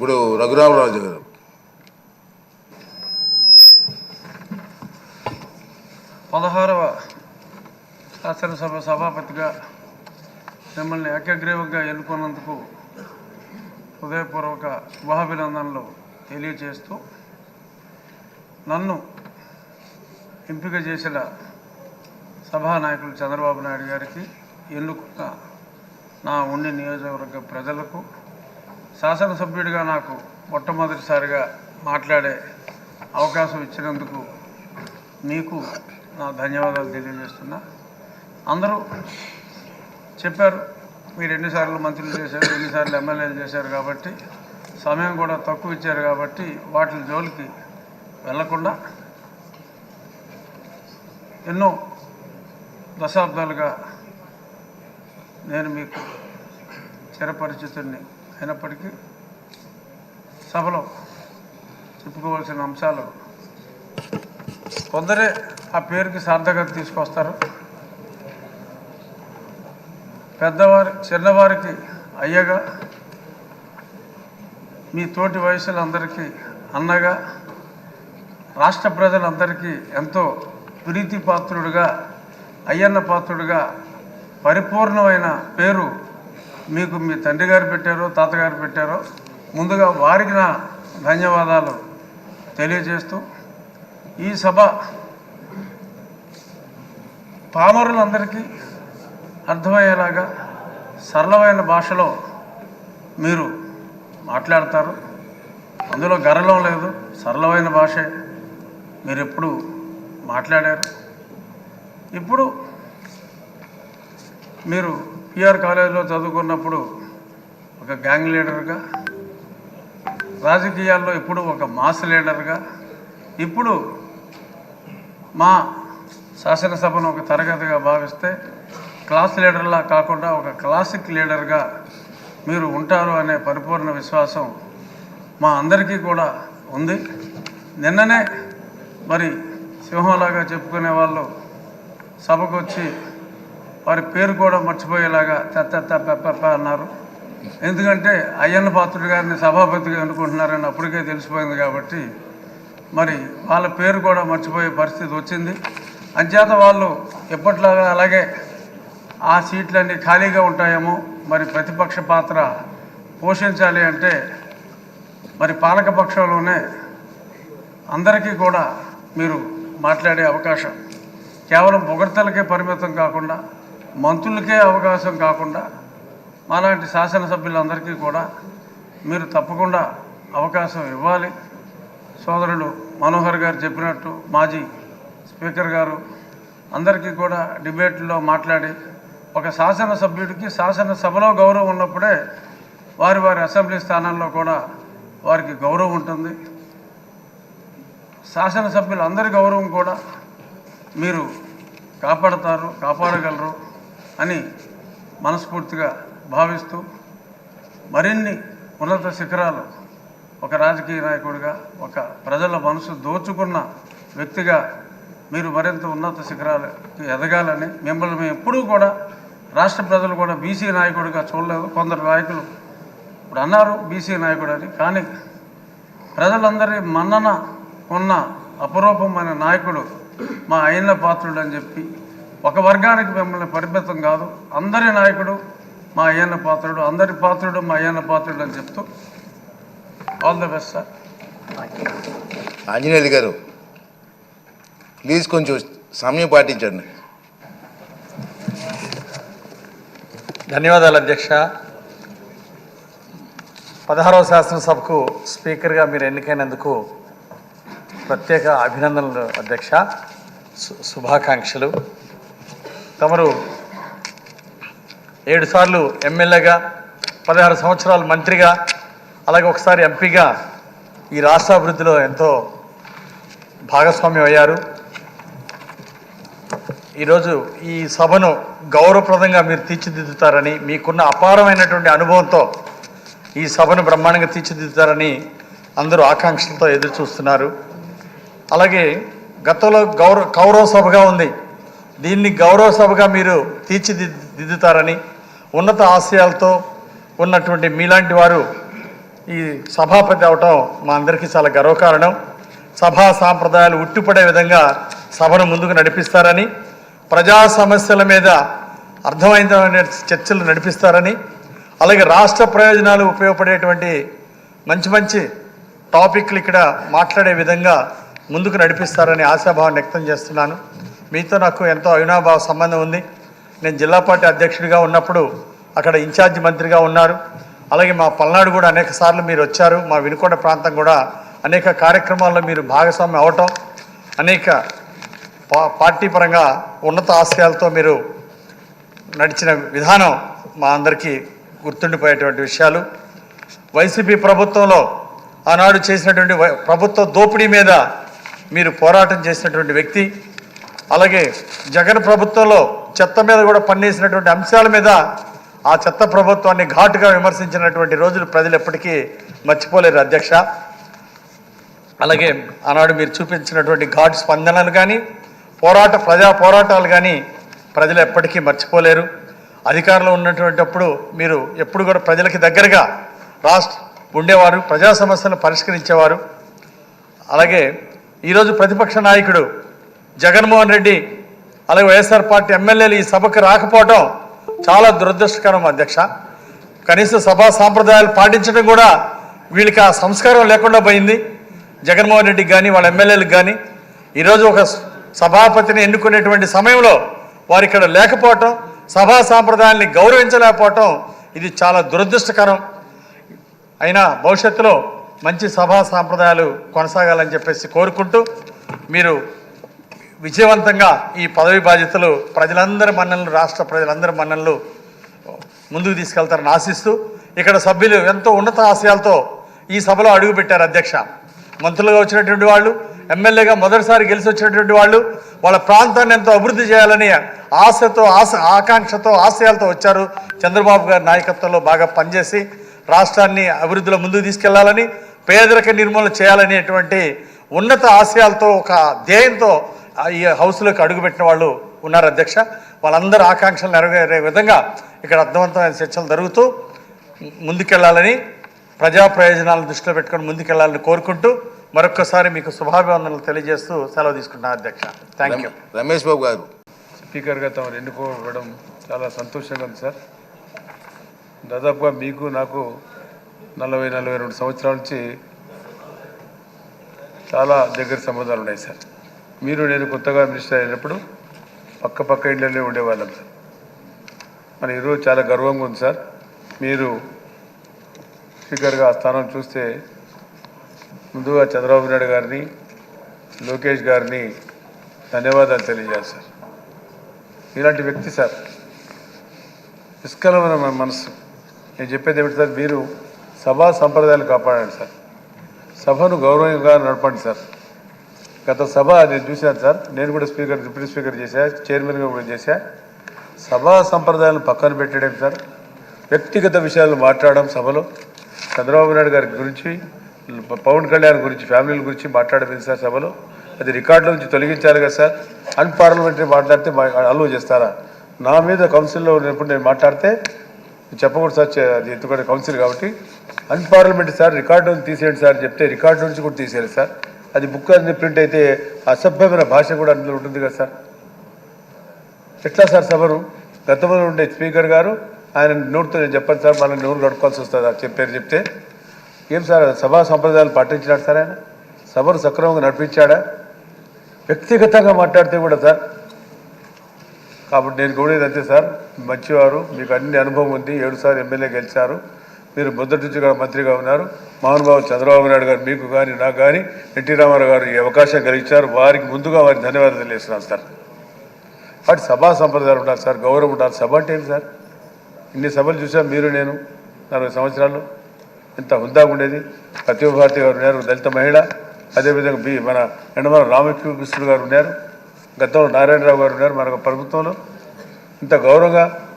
ఇప్పుడు రఘురామరాజు గారు. పదహారవ శాసనసభ సభాపతిగా మిమ్మల్ని ఏకగ్రీవంగా ఎన్నుకున్నందుకు హృదయపూర్వక శుభాభినందనలు తెలియజేస్తూ నన్ను ఎంపిక చేసిన సభానాయకులు చంద్రబాబు నాయుడు గారికి ఎన్నుకున్న నా ఉండి నియోజకవర్గ ప్రజలకు శాసనసభ్యుడిగా నాకు మొట్టమొదటిసారిగా మాట్లాడే అవకాశం ఇచ్చినందుకు మీకు నా ధన్యవాదాలు తెలియజేస్తున్నా. అందరూ చెప్పారు మీరు ఎన్నిసార్లు మంత్రులు చేశారు ఎన్నిసార్లు ఎమ్మెల్యేలు చేశారు కాబట్టి సమయం కూడా తక్కువ ఇచ్చారు కాబట్టి వాటి జోలికి వెళ్ళకుండా ఎన్నో దశాబ్దాలుగా నేను మీకు చిరపరిచితుడిని అయినప్పటికీ సభలో చెప్పుకోవాల్సిన అంశాలు కొందరే ఆ పేరుకి సార్థకత తీసుకొస్తారు. పెద్దవారి చిన్నవారికి అయ్యగా మీ తోటి వయసులందరికీ అన్నగా రాష్ట్ర ప్రజలందరికీ ఎంతో ప్రీతి పాత్రుడుగా అయ్యన్న పాత్రుడుగా పరిపూర్ణమైన పేరు మీకు మీ తండ్రి గారు పెట్టారో తాతగారు పెట్టారో ముందుగా వారికి నా ధన్యవాదాలు తెలియజేస్తూ ఈ సభ పామరులందరికీ అర్థమయ్యేలాగా సరళమైన భాషలో మీరు మాట్లాడతారు. అందులో గర్వం లేదు సరళమైన భాషే. మీరు ఎప్పుడు మాట్లాడారు. ఇప్పుడు మీరు పిఆర్ కాలేజీలో చదువుకున్నప్పుడు ఒక గ్యాంగ్ లీడర్గా రాజకీయాల్లో ఇప్పుడు ఒక మాస్ లీడర్గా ఇప్పుడు మా శాసనసభను ఒక తరగతిగా భావిస్తే క్లాస్ లీడర్లా కాకుండా ఒక క్లాసిక్ లీడర్గా మీరు ఉంటారు అనే పరిపూర్ణ విశ్వాసం మా అందరికీ కూడా ఉంది. నిన్ననే మరి సింహంలాగా చెప్పుకునే వాళ్ళు సభకు వచ్చి వారి పేరు కూడా మర్చిపోయేలాగా తెత్త పెప్ప అన్నారు. ఎందుకంటే అయ్యన్న పాత్రుడు గారిని సభాపతిగా ఎన్నుకుంటున్నారని అప్పటికే తెలిసిపోయింది కాబట్టి మరి వాళ్ళ పేరు కూడా మర్చిపోయే పరిస్థితి వచ్చింది. అంచేత వాళ్ళు ఎప్పట్లాగా అలాగే ఆ సీట్లన్నీ ఖాళీగా ఉంటాయేమో మరి ప్రతిపక్ష పాత్ర పోషించాలి అంటే మరి పాలకపక్షంలోనే అందరికీ కూడా మీరు మాట్లాడే అవకాశం. కేవలం పొగడ్తలకే పరిమితం కాకుండా మంత్రులకే అవకాశం కాకుండా మాలాంటి శాసనసభ్యులందరికీ కూడా మీరు తప్పకుండా అవకాశం ఇవ్వాలి. సోదరుడు మనోహర్ గారు చెప్పినట్టు మాజీ స్పీకర్ గారు అందరికీ కూడా డిబేట్లో మాట్లాడి ఒక శాసనసభ్యుడికి శాసనసభలో గౌరవం ఉన్నప్పుడే వారి వారి అసెంబ్లీ స్థానాల్లో కూడా వారికి గౌరవం ఉంటుంది. శాసనసభ్యులందరి గౌరవం కూడా మీరు కాపాడతారు కాపాడగలరు. అని మనస్ఫూర్తిగా భావిస్తూ మరిన్ని ఉన్నత శిఖరాలు ఒక రాజకీయ నాయకుడిగా ఒక ప్రజల మనసు దోచుకున్న వ్యక్తిగా మీరు మరింత ఉన్నత శిఖరాలకి ఎదగాలని మిమ్మల్ని మేము ఎప్పుడూ కూడా రాష్ట్ర ప్రజలు కూడా బీసీ నాయకుడిగా చూడలేదు. కొందరు నాయకులు ఇప్పుడు అన్నారు బీసీ నాయకుడు అని. కానీ ప్రజలందరి మన్నన ఉన్న అపరూపమైన నాయకుడు మా అయిన పాత్రుడు అని చెప్పి ఒక వర్గానికి మిమ్మల్ని పరిమితం కాదు. అందరి నాయకుడు మా అయ్యన్న పాత్రుడు అందరి పాత్రుడు మా అయ్యన్న పాత్రుడు అని చెప్తూ all the best sir Anjaneyulu garu please కొంచెం సమయం పాటించండి. ధన్యవాదాలు అధ్యక్ష. పదహారవ శాసనసభకు స్పీకర్గా మీరు ఎన్నికైనందుకు ప్రత్యేక అభినందనలు అధ్యక్ష. శుభాకాంక్షలు. తమరు ఏడుసార్లు ఎమ్మెల్యేగా పదహారు సంవత్సరాలు మంత్రిగా అలాగే ఒకసారి ఎంపీగా ఈ రాష్ట్ర అభివృద్ధిలో ఎంతో భాగస్వామ్యం అయ్యారు. ఈరోజు ఈ సభను గౌరవప్రదంగా మీరు తీర్చిదిద్దుతారని మీకున్న అపారమైనటువంటి అనుభవంతో ఈ సభను బ్రహ్మాండంగా తీర్చిదిద్దుతారని అందరూ ఆకాంక్షలతో ఎదురు చూస్తున్నారు అలాగే గతంలో గౌరవ కౌరవ సభగా ఉంది దీన్ని గౌరవ సభగా మీరు తీర్చిదిద్దుతారని ఉన్నత ఆశయాలతో ఉన్నటువంటి మీలాంటి వారు ఈ సభాపతి అవటం మా అందరికీ చాలా గర్వకారణం. సభా సాంప్రదాయాలు ఉట్టిపడే విధంగా సభను ముందుకు నడిపిస్తారని ప్రజా సమస్యల మీద అర్థమైన చర్చలు నడిపిస్తారని అలాగే రాష్ట్ర ప్రయోజనాలు ఉపయోగపడేటువంటి మంచి మంచి టాపిక్లు ఇక్కడ మాట్లాడే విధంగా ముందుకు నడిపిస్తారని ఆశాభావం వ్యక్తం చేస్తున్నాను. మీతో నాకు ఎంతో అవినాభావ సంబంధం ఉంది. నేను జిల్లా పార్టీ అధ్యక్షుడిగా ఉన్నప్పుడు అక్కడ ఇన్ఛార్జి మంత్రిగా ఉన్నారు. అలాగే మా పల్నాడు కూడా అనేక సార్లు మీరు వచ్చారు. మా వినుకొండ ప్రాంతం కూడా అనేక కార్యక్రమాల్లో మీరు భాగస్వామ్యం అవటం అనేక పా- పార్టీ పరంగా ఉన్నత ఆశయాలతో మీరు నడిచిన విధానం మా అందరికీ గుర్తుండిపోయేటువంటి విషయాలు. వైసీపీ ప్రభుత్వంలో ఆనాడు చేసినటువంటి వై- ప్రభుత్వ దోపిడీ మీద మీరు పోరాటం చేసినటువంటి వ్యక్తి అలాగే జగన్ ప్రభుత్వంలో చెత్త మీద కూడా పన్నేసినటువంటి అంశాల మీద ఆ చెత్త ప్రభుత్వాన్ని ఘాటుగా విమర్శించినటువంటి రోజులు ప్రజలు ఎప్పటికీ మర్చిపోలేరు అధ్యక్ష. అలాగే ఆనాడు మీరు చూపించినటువంటి ఘాటు స్పందనలు కానీ పోరాట ప్రజా పోరాటాలు కానీ ప్రజలు ఎప్పటికీ మర్చిపోలేరు. అధికారంలో ఉన్నటువంటి అప్పుడు మీరు ఎప్పుడు కూడా ప్రజలకి దగ్గరగా రాష్ట్ర ఉండేవారు ప్రజా సమస్యలను పరిష్కరించేవారు. అలాగే ఈరోజు ప్రతిపక్ష నాయకుడు జగన్మోహన్ రెడ్డి అలాగే వైఎస్ఆర్ పార్టీ ఎమ్మెల్యేలు ఈ సభకు రాకపోవడం చాలా దురదృష్టకరం అధ్యక్ష. కనీస సభా సాంప్రదాయాలు పాటించడం కూడా వీళ్ళకి ఆ సంస్కారం లేకుండా పోయింది. జగన్మోహన్ రెడ్డికి కానీ వాళ్ళ ఎమ్మెల్యేలకు కానీ ఈరోజు ఒక సభాపతిని ఎన్నుకునేటువంటి సమయంలో వారు ఇక్కడ లేకపోవటం సభా సాంప్రదాయాల్ని గౌరవించలేకపోవటం ఇది చాలా దురదృష్టకరం. అయినా భవిష్యత్తులో మంచి సభా సాంప్రదాయాలు కొనసాగాలని చెప్పేసి కోరుకుంటూ మీరు విజయవంతంగా ఈ పదవి బాధ్యతలు ప్రజలందరి మన్ననలు రాష్ట్ర ప్రజలందరి మన్ననలు ముందుకు తీసుకెళ్తారని ఆశిస్తూ ఇక్కడ సభ్యులు ఎంతో ఉన్నత ఆశయాలతో ఈ సభలో అడుగుపెట్టారు అధ్యక్ష. మంత్రులుగా వచ్చినటువంటి వాళ్ళు ఎమ్మెల్యేగా మొదటిసారి గెలిచి వచ్చినటువంటి వాళ్ళు వాళ్ళ ప్రాంతాన్ని ఎంతో అభివృద్ధి చేయాలని ఆశతో ఆశ ఆకాంక్షతో ఆశయాలతో వచ్చారు. చంద్రబాబు గారి నాయకత్వంలో బాగా పనిచేసి రాష్ట్రాన్ని అభివృద్ధిలో ముందుకు తీసుకెళ్ళాలని పేదరిక నిర్మూలన చేయాలనేటువంటి ఉన్నత ఆశయాలతో ఒక ధ్యేయంతో ఈ హౌస్లోకి అడుగుపెట్టిన వాళ్ళు ఉన్నారు అధ్యక్ష. వాళ్ళందరూ ఆకాంక్షలు నెరవేరే విధంగా ఇక్కడ అర్థవంతమైన చర్చలు జరుగుతూ ముందుకెళ్ళాలని ప్రజా ప్రయోజనాలను దృష్టిలో పెట్టుకొని ముందుకెళ్ళాలని కోరుకుంటూ మరొక్కసారి మీకు శుభాభివందనలు తెలియజేస్తూ సెలవు తీసుకుంటున్నాను అధ్యక్ష. థ్యాంక్ యూ రమేష్ బాబు గారు. స్పీకర్గా తమరు ఎన్నుకోవడం చాలా సంతోషంగా ఉంది సార్. దాదాపుగా మీకు నాకు నలభై నలభై రెండు సంవత్సరాల నుంచి చాలా దగ్గర సంబంధాలు ఉన్నాయి సార్. మీరు నేను కొత్తగా మినిస్టర్ అయినప్పుడు పక్క పక్క ఇళ్ళల్లో ఉండేవాళ్ళం సార్. మన ఈరోజు చాలా గర్వంగా ఉంది సార్. మీరు స్పీకర్గా ఆ స్థానం చూస్తే ముందుగా చంద్రబాబు నాయుడు గారిని లోకేష్ గారిని ధన్యవాదాలు తెలియజేయాలి సార్. ఇలాంటి వ్యక్తి సార్ నిష్కలమైన మన మనసు. నేను చెప్పేది ఏమిటి సార్? మీరు సభా సంప్రదాయాలు కాపాడండి సార్. సభను గౌరవంగా నడపండి సార్. గత సభ నేను చూశాను సార్ నేను కూడా స్పీకర్ డిప్యూటీ స్పీకర్ చేశా చైర్మన్గా కూడా చేశా. సభా సంప్రదాయాలను పక్కన పెట్టడం సార్ వ్యక్తిగత విషయాలు మాట్లాడడం సభలో. చంద్రబాబు నాయుడు గారి గురించి పవన్ కళ్యాణ్ గురించి ఫ్యామిలీల గురించి మాట్లాడలేదు సార్ సభలో? అది రికార్డుల నుంచి తొలగించాలి కదా సార్. అన్పార్లమెంటరీ మాట్లాడితే అలో చేస్తారా? నా మీద కౌన్సిల్లో ఉన్నప్పుడు నేను మాట్లాడితే చెప్పకూడదు సార్ చే- అది ఎందుకంటే కౌన్సిల్ కాబట్టి. అన్పార్లమెంటరీ సార్ రికార్డు తీసేయండి సార్ చెప్తే రికార్డు నుంచి కూడా తీసేయాలి సార్. అది బుక్ అన్ని ప్రింట్ అయితే అసభ్యమైన భాష కూడా అందులో ఉంటుంది కదా సార్. ఎట్లా సార్ సభను? గతంలో ఉండే స్పీకర్ గారు ఆయన నోటితో నేను చెప్పండి సార్ మళ్ళీ నోరు కడుక్కోవాల్సి వస్తుంది చెప్పారు చెప్తే ఏం సార్ సభా సంప్రదాయాలు పాటించినాడు సార్ ఆయన? సభను సక్రమంగా నడిపించాడా? వ్యక్తిగతంగా మాట్లాడితే కూడా సార్. కాబట్టి నేను కూడా అంతే సార్ మంచివారు మీకు అన్ని అనుభవం ఉంది ఏడుసార్లు ఎమ్మెల్యే గెలిచారు మీరు మొదటి నుంచి మంత్రిగా ఉన్నారు. మహానుభావు చంద్రబాబు నాయుడు గారు మీకు కానీ నాకు కానీ ఎన్టీ రామారావు గారు ఈ అవకాశం కలిగించారు. వారికి ముందుగా వారికి ధన్యవాదాలు తెలియజేస్తున్నాను సార్. వాటి సభా సంప్రదాయాలు ఉండాలి సార్ గౌరవం ఉండాలి. సభ అంటే ఏంటి సార్? ఇన్ని సభలు చూసాం మీరు నేను నలభై సంవత్సరాలు. ఇంత హుందాగా ఉండేది. ప్రతిభ భారతి గారు ఉన్నారు. దళిత మహిళ అదేవిధంగా బి మన ఎండమల రామకృష్ణుడు గారు ఉన్నారు. గతంలో నారాయణరావు గారు ఉన్నారు మన ప్రభుత్వంలో. ఇంత గౌరవంగా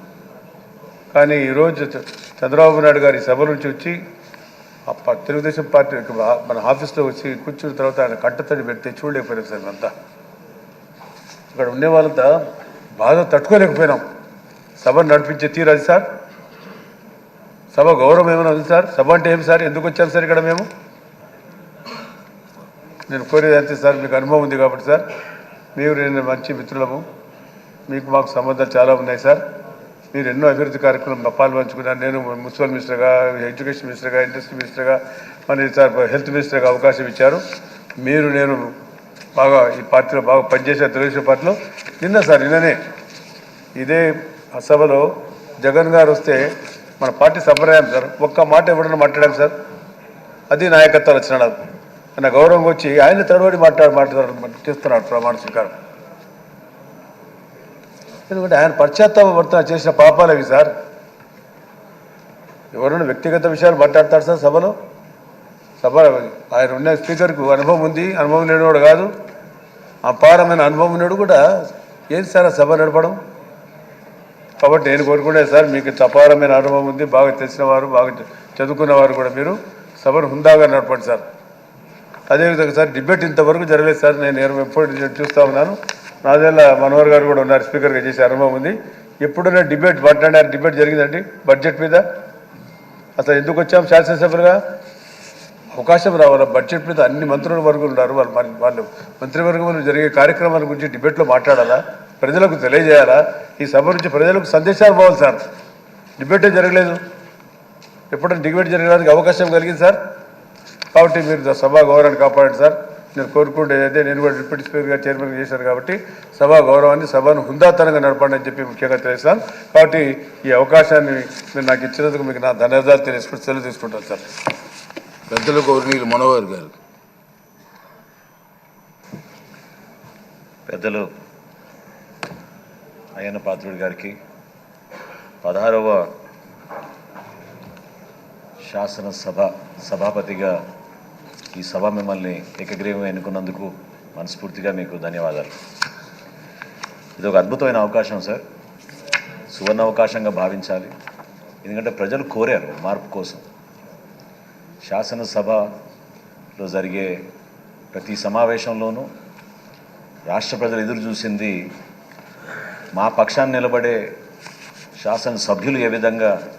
కానీ ఈరోజు చంద్రబాబు నాయుడు గారి సభ నుంచి వచ్చి తెలుగుదేశం పార్టీ మన ఆఫీస్లో వచ్చి కూర్చున్న తర్వాత ఆయన కంటతడి పెడితే చూడలేకపోయాం సార్ మేమంతా. ఇక్కడ ఉండే వాళ్ళంతా బాధ తట్టుకోలేకపోయినాం. సభను నడిపించే తీరాది అది సార్. సభ గౌరవం ఏమైనా ఉంది సార్? సభ అంటే ఏమి సార్? ఎందుకు వచ్చాం సార్ ఇక్కడ మేము? నేను కోరేది అంతే సార్. మీకు అనుభవం ఉంది కాబట్టి సార్. మీరు నేను మంచి మిత్రులము. మీకు మాకు సంబంధాలు చాలా ఉన్నాయి సార్. నేను ఎన్నో అభివృద్ధి కార్యక్రమం పాల్పంచుకున్నాను నేను మున్సిపల్ మినిస్టర్గా ఎడ్యుకేషన్ మినిస్టర్గా ఇండస్ట్రీ మినిస్టర్గా మరి సార్ హెల్త్ మినిస్టర్గా అవకాశం ఇచ్చారు. మీరు నేను బాగా ఈ పార్టీలో బాగా పనిచేసే తెలుగుదేశం పార్టీలో నిన్న సార్ నిన్ననే ఇదే సభలో జగన్ గారు వస్తే మన పార్టీ సంప్రదాయం సార్ ఒక్క మాట ఎవడన్నా మాట్లాడాం సార్? అది నాయకత్వ లక్షణాలు అన్న గౌరవం వచ్చి ఆయన తడబడి మాట్లాడు మాట్లాడు చేస్తున్నాడు ప్రమాణ స్వీకారం. ఎందుకంటే ఆయన పశ్చాత్తాపడుతున్న చేసిన పాపాలు అవి సార్. ఎవరైనా వ్యక్తిగత విషయాలు మాట్లాడతాడు సార్ సభలో? సభ ఆయన ఉన్న స్పీకర్కు అనుభవం ఉంది అనుభవం లేనివాడు కాదు. అపారమైన అనుభవం ఉన్నాడు కూడా ఏది సార్ ఆ సభ నడపడం? కాబట్టి నేను కోరుకునే సార్ మీకు అపారమైన అనుభవం ఉంది బాగా తెలిసిన వారు బాగా చదువుకున్న వారు కూడా మీరు సభను హుందాగా నడపండి సార్. అదేవిధంగా సార్ డిబేట్ ఇంతవరకు జరగలేదు సార్. నేను నేను ఎప్పుడు చూస్తూ ఉన్నాను. నాదేళ్ళ మనోహర్ గారు కూడా ఉన్నారు. స్పీకర్గా చేసే అనుభవం ఉంది. ఎప్పుడైనా డిబేట్ మాట్లాడారు డిబేట్ జరిగిందండి బడ్జెట్ మీద? అసలు ఎందుకు వచ్చాం శాసనసభ్యులుగా? అవకాశం రావాలి? బడ్జెట్ మీద అన్ని మంత్రుల వర్గం ఉన్నారు. వాళ్ళు వాళ్ళు మంత్రివర్గంలో జరిగే కార్యక్రమాల గురించి డిబేట్లో మాట్లాడాలా? ప్రజలకు తెలియజేయాలా? ఈ సభ నుంచి ప్రజలకు సందేశాలు పోవాలి సార్. డిబేటే జరగలేదు. ఎప్పుడైనా డిబేట్ జరగడానికి అవకాశం కలిగింది సార్? కాబట్టి మీరు సభా గౌరవాన్ని కాపాడండి సార్. నేను కోరుకుంటేది అయితే నేను కూడా డిప్యూటీ స్పీకర్గా చైర్మన్ చేశాను కాబట్టి సభా గౌరవాన్ని సభను హుందాతనంగా నడపండి అని చెప్పి ముఖ్యంగా తెలియజేస్తాను. కాబట్టి ఈ అవకాశాన్ని మీరు నాకు ఇచ్చినందుకు మీకు నా ధన్యవాదాలు తెలియజేసుకుంటూ సెలవు తీసుకుంటాను సార్. పెద్దలు గౌరవనీయులు మనోహర్ గారు. పెద్దలు అయ్యన్న పాత్రుడి గారికి పదహారవ శాసనసభ సభాపతిగా ఈ సభ మిమ్మల్ని ఏకగ్రీవం ఎన్నుకున్నందుకు మనస్ఫూర్తిగా మీకు ధన్యవాదాలు. ఇది ఒక అద్భుతమైన అవకాశం సార్. సువర్ణ అవకాశంగా భావించాలి. ఎందుకంటే ప్రజలు కోరారు మార్పు కోసం. శాసనసభలో జరిగే ప్రతి సమావేశంలోనూ రాష్ట్ర ప్రజలు ఎదురు చూసింది మా పక్షాన్ని నిలబడే శాసనసభ్యులు ఏ విధంగా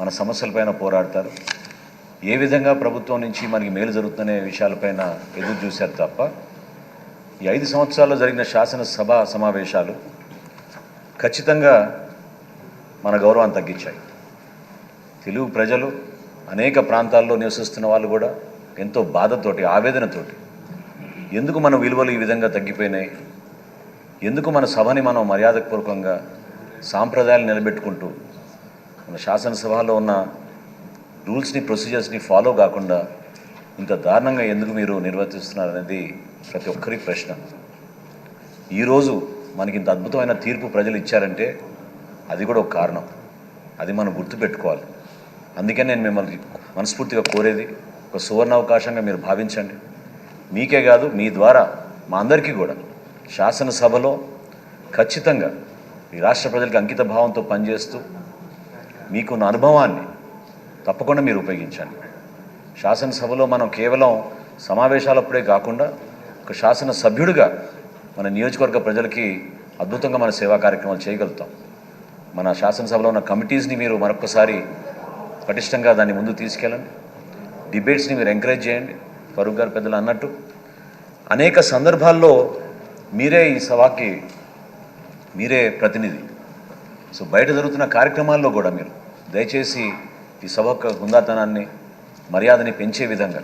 మన సమస్యలపైన పోరాడతారు. ఏ విధంగా ప్రభుత్వం నుంచి మనకి మేలు జరుగుతున్న విషయాలపైన ఎదురు చూశారు తప్ప ఈ ఐదు సంవత్సరాల్లో జరిగిన శాసనసభ సమావేశాలు ఖచ్చితంగా మన గౌరవాన్ని తగ్గించాయి. తెలుగు ప్రజలు అనేక ప్రాంతాల్లో నివసిస్తున్న వాళ్ళు కూడా ఎంతో బాధతోటి ఆవేదనతోటి ఎందుకు మన విలువలు ఈ విధంగా తగ్గిపోయినాయి? ఎందుకు మన సభని మనం మర్యాదపూర్వకంగా సాంప్రదాయాలు నిలబెట్టుకుంటూ మన శాసనసభలో ఉన్న రూల్స్ని ప్రొసీజర్స్ని ఫాలో కాకుండా ఇంత దారుణంగా ఎందుకు మీరు నిర్వర్తిస్తున్నారు అనేది ప్రతి ఒక్కరి ప్రశ్న. ఈరోజు మనకి ఇంత అద్భుతమైన తీర్పు ప్రజలు ఇచ్చారంటే అది కూడా ఒక కారణం. అది మనం గుర్తుపెట్టుకోవాలి. అందుకే నేను మిమ్మల్ని మనస్ఫూర్తిగా కోరేది ఒక సువర్ణ అవకాశంగా మీరు భావించండి. మీకే కాదు మీ ద్వారా మా అందరికీ కూడా శాసనసభలో ఖచ్చితంగా ఈ రాష్ట్ర ప్రజలకు అంకిత భావంతో పనిచేస్తూ మీకున్న అనుభవాన్ని తప్పకుండా మీరు ఉపయోగించండి. శాసనసభలో మనం కేవలం సమావేశాలప్పుడే కాకుండా ఒక శాసన సభ్యుడిగా మన నియోజకవర్గ ప్రజలకి అద్భుతంగా మన సేవా కార్యక్రమాలు చేయగలుగుతాం. మన శాసనసభలో ఉన్న కమిటీస్ని మీరు మరొకసారి పటిష్టంగా దాన్ని ముందు తీసుకెళ్ళండి. డిబేట్స్ని మీరు ఎంకరేజ్ చేయండి. ఫరూక్ గారు పెద్దలు అన్నట్టు. అనేక సందర్భాల్లో మీరే ఈ సభకి మీరే ప్రతినిధి. సో బయట జరుగుతున్న కార్యక్రమాల్లో కూడా మీరు దయచేసి ఈ సభ గుందాతనాన్ని హుందాతనాన్ని మర్యాదని పెంచే విధంగా.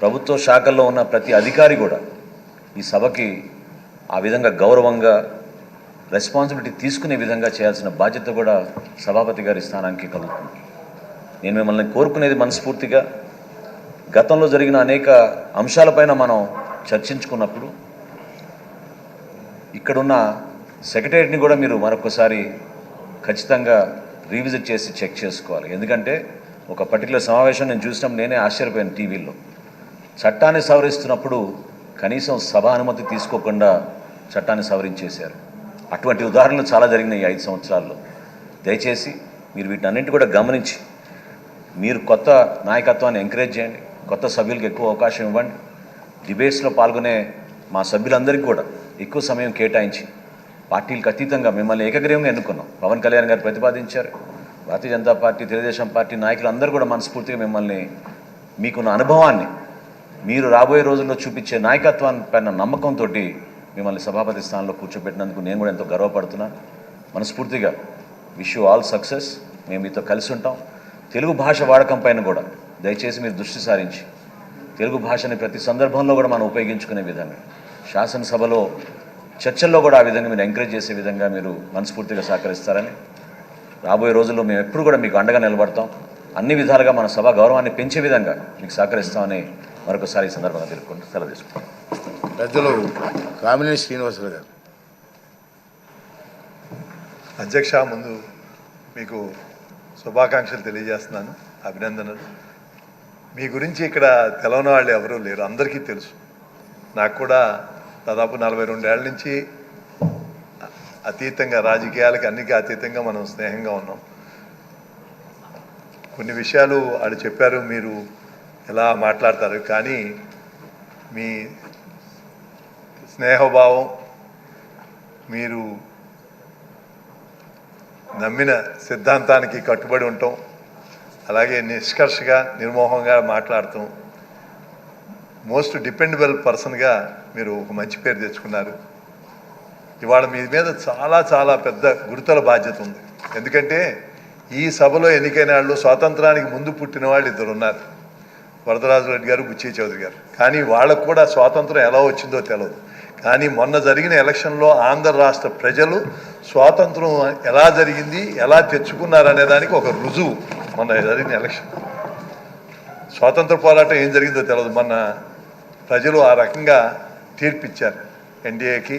ప్రభుత్వ శాఖల్లో ఉన్న ప్రతి అధికారి కూడా ఈ సభకి ఆ విధంగా గౌరవంగా రెస్పాన్సిబిలిటీ తీసుకునే విధంగా చేయాల్సిన బాధ్యత కూడా సభాపతి గారి స్థానానికి కలుగుతుంది. నేను మిమ్మల్ని కోరుకునేది మనస్ఫూర్తిగా గతంలో జరిగిన అనేక అంశాలపైన మనం చర్చించుకున్నప్పుడు ఇక్కడున్న సెక్రటరీని కూడా మీరు మరొకసారి ఖచ్చితంగా రీవిజిట్ చేసి చెక్ చేసుకోవాలి. ఎందుకంటే ఒక పర్టికులర్ సమావేశం నేను చూసినప్పుడు నేనే ఆశ్చర్యపోయాను టీవీలో. చట్టాన్ని సవరిస్తున్నప్పుడు కనీసం సభ అనుమతి తీసుకోకుండా చట్టాన్ని సవరించేశారు. అటువంటి ఉదాహరణలు చాలా జరిగినాయి ఐదు సంవత్సరాల్లో. దయచేసి మీరు వీటన్నింటి కూడా గమనించి మీరు కొత్త నాయకత్వాన్ని ఎంకరేజ్ చేయండి. కొత్త సభ్యులకు ఎక్కువ అవకాశం ఇవ్వండి. డిబేట్స్లో పాల్గొనే మా సభ్యులందరికీ కూడా ఎక్కువ సమయం కేటాయించి పార్టీలకు అతీతంగా మిమ్మల్ని ఏకగ్రీవంగా ఎన్నుకున్నాం. పవన్ కళ్యాణ్ గారు ప్రతిపాదించారు. భారతీయ జనతా పార్టీ తెలుగుదేశం పార్టీ నాయకులు అందరూ కూడా మనస్ఫూర్తిగా మిమ్మల్ని మీకున్న అనుభవాన్ని మీరు రాబోయే రోజుల్లో చూపించే నాయకత్వాన్ని పైన నమ్మకంతో మిమ్మల్ని సభాపతి స్థానంలో కూర్చోబెట్టినందుకు నేను కూడా ఎంతో గర్వపడుతున్నాను మనస్ఫూర్తిగా విష్ యూ ఆల్ సక్సెస్. మేము మీతో కలిసి ఉంటాం. తెలుగు భాష వాడకం పైన కూడా దయచేసి మీరు దృష్టి సారించి తెలుగు భాషని ప్రతి సందర్భంలో కూడా మనం ఉపయోగించుకునే విధంగా శాసనసభలో చర్చల్లో కూడా ఆ విధంగా మీరు ఎంకరేజ్ చేసే విధంగా మీరు మనస్ఫూర్తిగా సహకరిస్తారని. రాబోయే రోజుల్లో మేము ఎప్పుడు కూడా మీకు అండగా నిలబడతాం. అన్ని విధాలుగా మన సభ గౌరవాన్ని పెంచే విధంగా మీకు సహకరిస్తామని మరొకసారి ఈ సందర్భంగా తెలుపుకుంటూ సెలవు తీసుకుంటాం. పెద్దలు కామినేని శ్రీనివాసరావు గారు. అధ్యక్ష ముందు మీకు శుభాకాంక్షలు తెలియజేస్తున్నాను అభినందనలు. మీ గురించి ఇక్కడ తెలవని వాళ్ళు ఎవరూ లేరు అందరికీ తెలుసు. నాకు కూడా దాదాపు నలభై రెండేళ్ళ నుంచి అతీతంగా రాజకీయాలకి అన్నికి అతీతంగా మనం స్నేహంగా ఉన్నాం. కొన్ని విషయాలు వాళ్ళు చెప్పారు మీరు ఎలా మాట్లాడతారు కానీ మీ స్నేహభావం మీరు నమ్మిన సిద్ధాంతానికి కట్టుబడి ఉంటాం అలాగే నిష్కర్షగా నిర్మోహంగా మాట్లాడతాం. మోస్ట్ డిపెండబుల్ పర్సన్గా మీరు ఒక మంచి పేరు తెచ్చుకున్నారు. ఇవాళ మీ మీద చాలా చాలా పెద్ద గురుతల బాధ్యత ఉంది. ఎందుకంటే ఈ సభలో ఎన్నికైన వాళ్ళు స్వాతంత్రానికి ముందు పుట్టిన వాళ్ళు ఇద్దరు ఉన్నారు వరదరాజు రెడ్డి గారు బుచ్చి చౌదరి గారు. కానీ వాళ్ళకు కూడా స్వాతంత్రం ఎలా వచ్చిందో తెలియదు కానీ మొన్న జరిగిన ఎలక్షన్లో ఆంధ్ర రాష్ట్ర ప్రజలు స్వాతంత్రం ఎలా జరిగింది ఎలా తెచ్చుకున్నారు అనే దానికి ఒక రుజువు మొన్న జరిగిన ఎలక్షన్. స్వాతంత్ర పోరాటం ఏం జరిగిందో తెలియదు మొన్న ప్రజలు ఆ రకంగా తీర్పిచ్చారు. ఎన్డీఏకి.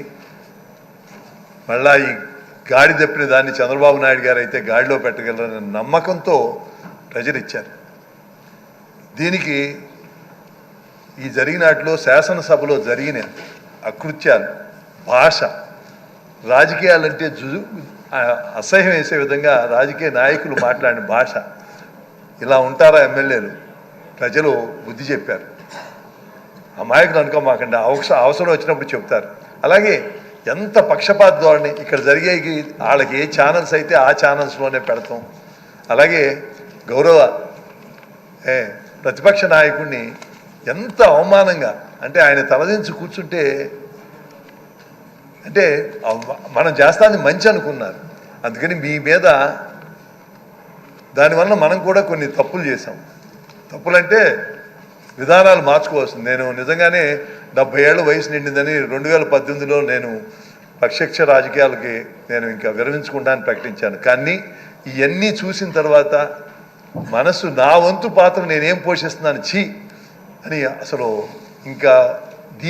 మళ్ళా ఈ గాడి తప్పిన దాన్ని చంద్రబాబు నాయుడు గారు అయితే గాడిలో పెట్టగలరనే నమ్మకంతో ప్రజలు ఇచ్చారు దీనికి ఈ జరిగినట్లో శాసనసభలో జరిగిన అకృత్యాలు భాష రాజకీయాలంటే జుజు అసహ్యం వేసే విధంగా రాజకీయ నాయకులు మాట్లాడిన భాష. ఇలా ఉంటారా ఎమ్మెల్యేలు? ప్రజలు బుద్ధి చెప్పారు. అమాయకులు అనుకోమాకండి అవస అవసరం వచ్చినప్పుడు చెప్తారు అలాగే ఎంత పక్షపాత ధోరణి ఇక్కడ జరిగే వాళ్ళకి ఏ ఛానల్స్ అయితే ఆ ఛానల్స్లోనే పెడతాం. అలాగే గౌరవ ఏ ప్రతిపక్ష నాయకుడిని ఎంత అవమానంగా అంటే ఆయన తలదించి కూర్చుంటే అంటే మనం చేస్తాన్ని మంచి అనుకున్నారు. అందుకని మీ మీద దానివల్ల మనం కూడా కొన్ని తప్పులు చేసాం తప్పులంటే విధానాలు మార్చుకోవాల్సింది. నేను నిజంగానే డెబ్బై ఏళ్ళ వయసు నిండిందని రెండు వేల పద్దెనిమిదిలో నేను ప్రత్యక్ష రాజకీయాలకి నేను ఇంకా విరమించుకుంటానని ప్రకటించాను. కానీ ఇవన్నీ చూసిన తర్వాత మనసు నా వంతు పాత్ర నేనేం పోషిస్తున్నాను? ఛీ! అని అసలు ఇంకా